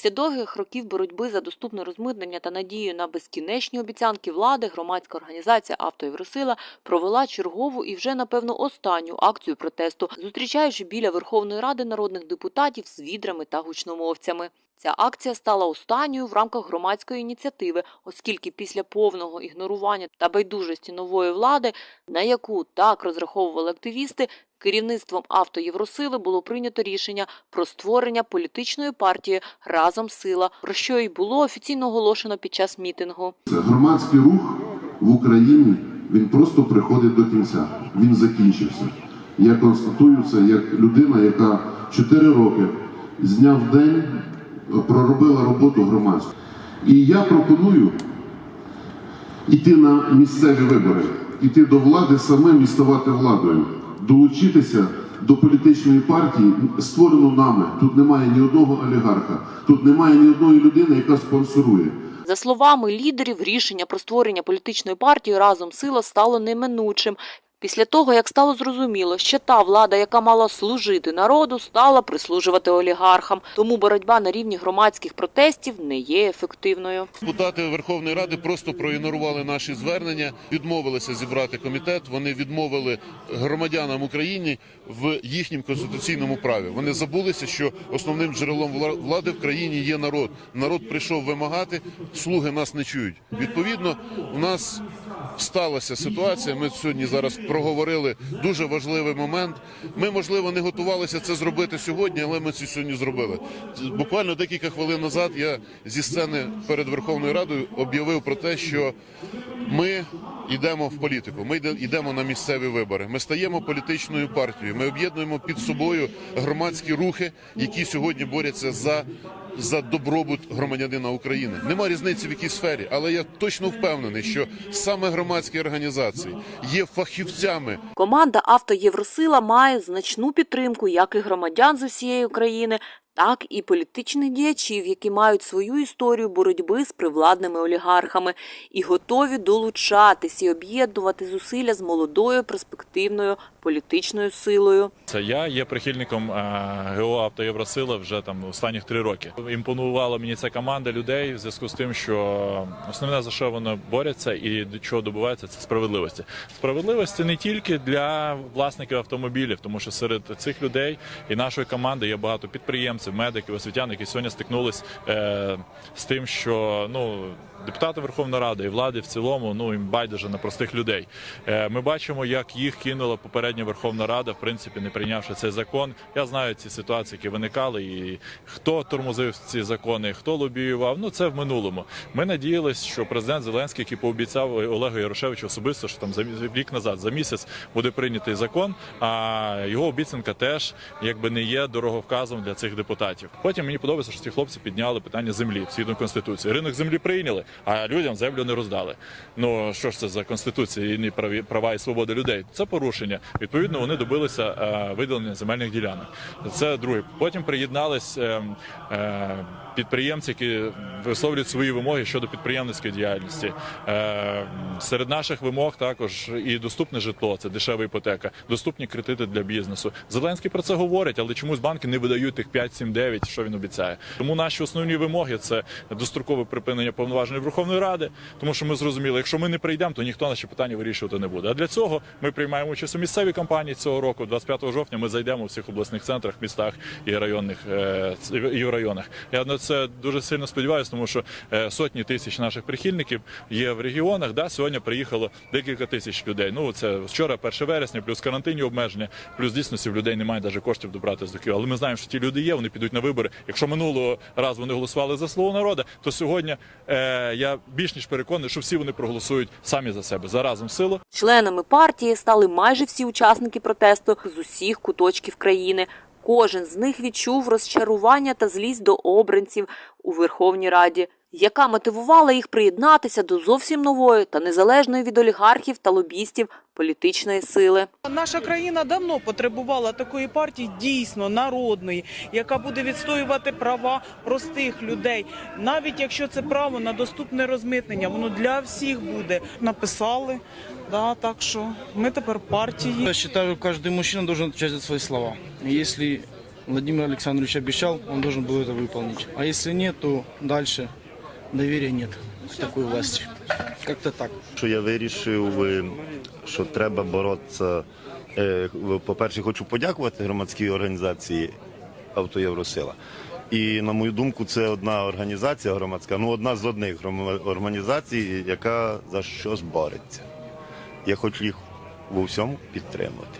Після довгих років боротьби за доступне розмитнення та надію на безкінечні обіцянки влади, громадська організація «Авто Євросила» провела чергову і вже, напевно, останню акцію протесту, зустрічаючи біля Верховної Ради народних депутатів з відрами та гучномовцями. Ця акція стала останньою в рамках громадської ініціативи, оскільки після повного ігнорування та байдужості нової влади, на яку так розраховували активісти, керівництвом авто Євросили було прийнято рішення про створення політичної партії Разом сила, про що й було офіційно оголошено під час мітингу. Громадський рух в Україні він просто приходить до кінця. Він закінчився. Я констатую це як людина, яка 4 роки з дня в день проробила роботу громадську. І я пропоную йти на місцеві вибори, йти до влади самим і ставати владою, долучитися до політичної партії, створено нами. Тут немає ні одного олігарха, тут немає ні одної людини, яка спонсорує. За словами лідерів, рішення про створення політичної партії разом сила стало неминучим. Після того, як стало зрозуміло, що та влада, яка мала служити народу, стала прислужувати олігархам. Тому боротьба на рівні громадських протестів не є ефективною. Депутати Верховної Ради просто проігнорували наші звернення, відмовилися зібрати комітет. Вони відмовили громадянам України в їхньому конституційному праві. Вони забулися, що основним джерелом влади в країні є народ. Народ прийшов вимагати, слуги нас не чують. Відповідно, у нас сталася ситуація. Ми сьогодні зараз проговорили дуже важливий момент. Ми, можливо, не готувалися це зробити сьогодні, але ми це сьогодні зробили. Буквально декілька хвилин назад я зі сцени перед Верховною Радою об'явив про те, що ми йдемо в політику. Ми йдемо на місцеві вибори. Ми стаємо політичною партією. Ми об'єднуємо під собою громадські рухи, які сьогодні борються за. За добробут громадянина України. Нема різниці в якій сфері, але я точно впевнений, що саме громадські організації є фахівцями. Команда «Авто Євросила» має значну підтримку як і громадян з усієї України, так і політичних діячів, які мають свою історію боротьби з привладними олігархами і готові долучатись і об'єднувати зусилля з молодою перспективною політичною силою. Це я є прихильником ГО «Авто Євросила» вже там останніх три роки. Імпонувала мені ця команда людей в зв'язку з тим, що основне за що вони борються і до чого добуваються, це справедливості. Справедливість це не тільки для власників автомобілів, тому що серед цих людей і нашої команди є багато підприємців, медиків, освітян, які сьогодні стикнулись е, з тим, що ну. Депутати Верховної Ради і влади в цілому ну їм байдуже на простих людей. Е, Ми бачимо, як їх кинула попередня Верховна Рада, в принципі, не прийнявши цей закон. Я знаю ці ситуації, які виникали, і хто тормозив ці закони, хто лобіював. Ну це в минулому. Ми надіялись, що президент Зеленський, який пообіцяв Олегу Ярошевичу особисто, що там за рік назад, за місяць буде прийнятий закон. А його обіцянка теж якби не є дороговказом для цих депутатів. Потім мені подобається, що ці хлопці підняли питання землі згідно конституції. Ринок землі прийняли, а людям землю не роздали. Ну що ж це за конституція і не праві права і свободи людей? Це порушення. Відповідно, вони добилися е, виділення земельних ділянок. Це друге. Потім приєднались е, е, підприємці, які висловлюють свої вимоги щодо підприємницької діяльності. Е, серед наших вимог також і доступне житло, це дешева іпотека, доступні кредити для бізнесу. Зеленський про це говорить, але чомусь банки не видають тих 5, 7, 9, що він обіцяє. Тому наші основні вимоги це дострокове припинення повноважень Верховної Ради, тому що ми зрозуміли, якщо ми не прийдемо, то ніхто наші питання вирішувати не буде. А для цього ми приймаємо участь у місцевій кампанії цього року. 25 жовтня ми зайдемо у всіх обласних центрах, містах і районних е, і в районах. Я це дуже сильно сподіваюся, тому що е, сотні тисяч наших прихильників є в регіонах. Да, сьогодні приїхало декілька тисяч людей. Ну це вчора, 1 вересня, плюс карантинні обмеження, плюс дійсності в людей немає навіть коштів добратися до Києва. Але ми знаємо, що ті люди є. Вони підуть на вибори. Якщо минулого разу вони голосували за слово народу, то сьогодні е, я більш ніж переконаний, що всі вони проголосують самі за себе за разом силу. Членами партії стали майже всі учасники протесту з усіх куточків країни. Кожен з них відчув розчарування та злість до обранців у Верховній Раді, яка мотивувала їх приєднатися до зовсім нової та незалежної від олігархів та лобістів політичної сили. Наша країна давно потребувала такої партії дійсно народної, яка буде відстоювати права простих людей. Навіть якщо це право на доступне розмитнення, воно для всіх буде. Написали, да, так що ми тепер партії. Я считаю, каждый мужчина должен отвечать за свои слова. Если Владимир Александрович обещал, он должен был это выполнить. А если нет, то дальше доверия нет к такой власти. Как-то так. Що я вирішив, е, що треба боротися. Е, По-перше, хочу подякувати громадській організації «Автоєвросила». І на мою думку, це одна організація громадська, ну одна з одних грома- організацій, яка за щось бореться. Я хочу їх в усьому підтримати.